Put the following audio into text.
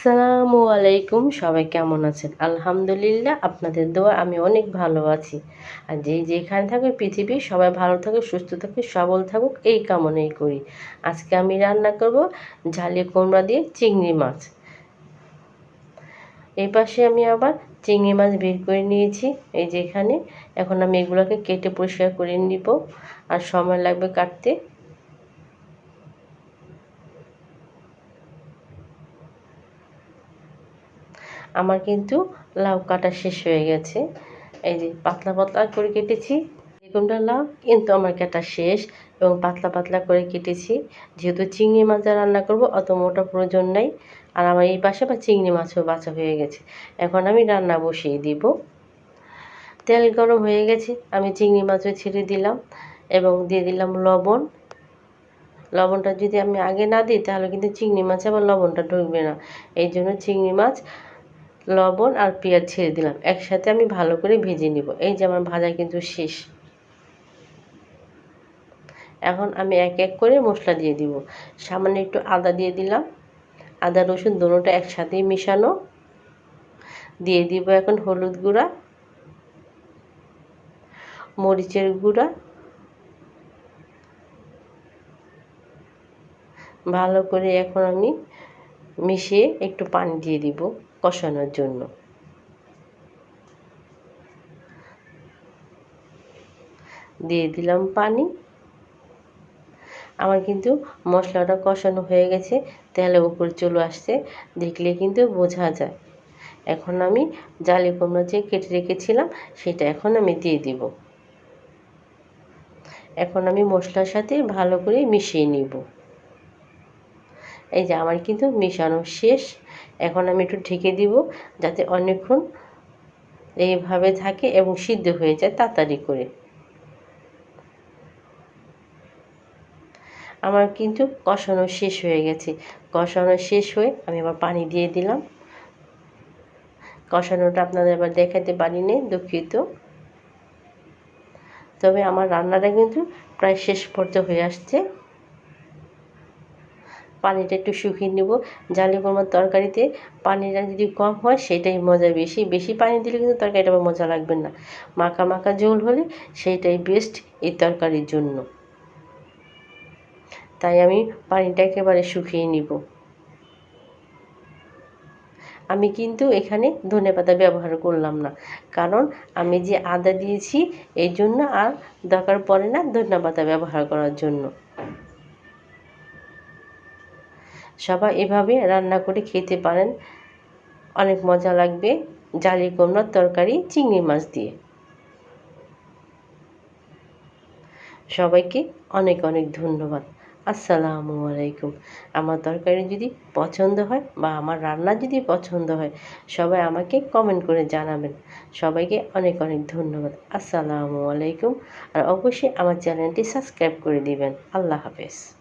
আসসালামু আলাইকুম, সবাই কেমন আছেন? আলহামদুলিল্লাহ, আপনাদের দোয়া আমি অনেক ভালো আছি। আর যে যেখানে থাকবে পৃথিবী, সবাই ভালো থাকুক, সুস্থ থাকুক, সবল থাকুক, এই কামনাই করি। আজকে আমি রান্না করব ঝালি কুমড়া দিয়ে চিংড়ি মাছ। এই পাশে আমি আবার চিংড়ি মাছ বের করে নিয়েছি। এই যে এখানে, এখন আমি এগুলোকে কেটে পরিষ্কার করে নিব। আর সময় লাগবে কাটতে। আমার কিন্তু লাউ কাটা শেষ হয়ে গেছে। এই যে পাতলা পাতলা করে কেটেছি। বেগুনটা লাউ কিন্তু আমার কাটা শেষ এবং পাতলা পাতলা করে কেটেছি। যেহেতু চিংড়ি মাছ রান্না করব, অত মোটা প্রয়োজন নাই। আর আমার এই পাশে বা চিংড়ি মাছও বাছা হয়ে গেছে। এখন আমি রান্না বসিয়ে দিব। তেল গরম হয়ে গেছে, আমি চিংড়ি মাছও ছেড়ে দিলাম এবং দিয়ে দিলাম লবণ। লবণটা যদি আমি আগে না দিই, তাহলে কিন্তু চিংড়ি মাছে আবার লবণটা ঢুকবে না। এই জন্য চিংড়ি মাছ লবণ আর পেঁয়াজ ছেড়ে দিলাম। একসাথে আমি ভালো করে ভেজে নিব। এই যে আমার ভাজা কিন্তু শেষ। এখন আমি এক এক করে মশলা দিয়ে দিব। সামান্য একটু আদা দিয়ে দিলাম। আদা, রসুন দুটোটা একসাথেই মিশানো। দিয়ে দিব এখন হলুদ গুঁড়া, মরিচের গুঁড়া। ভালো করে এখন আমি মিশিয়ে একটু পানি দিয়ে দিব কষানোর জন্য। দিয়ে দিলাম পানি। আমার কিন্তু মশলাটা কষানো হয়ে গেছে তেলের উপরে চলে আসছে, দেখলে কিন্তু বোঝা যায়। এখন আমি জালি কুমড়া যে কেটে রেখেছিলাম, সেটা এখন আমি দিয়ে দিব। এখন আমি মশলার সাথে ভালো করে মিশিয়ে নিব। এই যে আমার কিন্তু মেশানো শেষ। এখন আমি একটু ঢেকে দিব যাতে অনেকক্ষণ এইভাবে থাকে এবং সিদ্ধ হয়ে যায় তাড়াতাড়ি করে। আমার কিন্তু কষানো শেষ হয়ে গেছে। কষানো শেষ হয়ে আমি আবার পানি দিয়ে দিলাম। কষানোটা আপনাদের আবার দেখাতে পারিনি, দুঃখিত। তবে আমার রান্নাটা কিন্তু প্রায় শেষ পর্যায়ে হয়ে আসছে। পানিটা একটু শুকিয়ে নেব। জালি কোরমার তরকারিতে পানিটা যদি কম হয়, সেটাই মজা বেশি। বেশি পানি দিলে কিন্তু তরকারিটা আবার মজা লাগবে না। মাখা মাখা ঝোল হলে সেইটাই বেস্ট এই তরকারির জন্য। তাই আমি পানিটা একেবারে শুকিয়ে নিব। আমি কিন্তু এখানে ধনে পাতা ব্যবহার করলাম না। কারণ আমি যে আদা দিয়েছি এই জন্য আর দরকার পড়ে না ধনে পাতা ব্যবহার করার জন্য। সবাই এভাবে রান্না করে খেতে পারেন। অনেক মজা লাগবে জালি কুমড়ার তরকারি, চিংড়ি মাছ দিয়ে। সবাইকে অনেক অনেক ধন্যবাদ। আসসালামু আলাইকুম। আমার তরকারি যদি পছন্দ হয় বা আমার রান্না যদি পছন্দ হয়, সবাই আমাকে কমেন্ট করে জানাবেন। সবাইকে অনেক অনেক ধন্যবাদ। আসসালামু আলাইকুম। আর অবশ্যই আমার চ্যানেলটি সাবস্ক্রাইব করে দিবেন। আল্লাহ হাফেজ।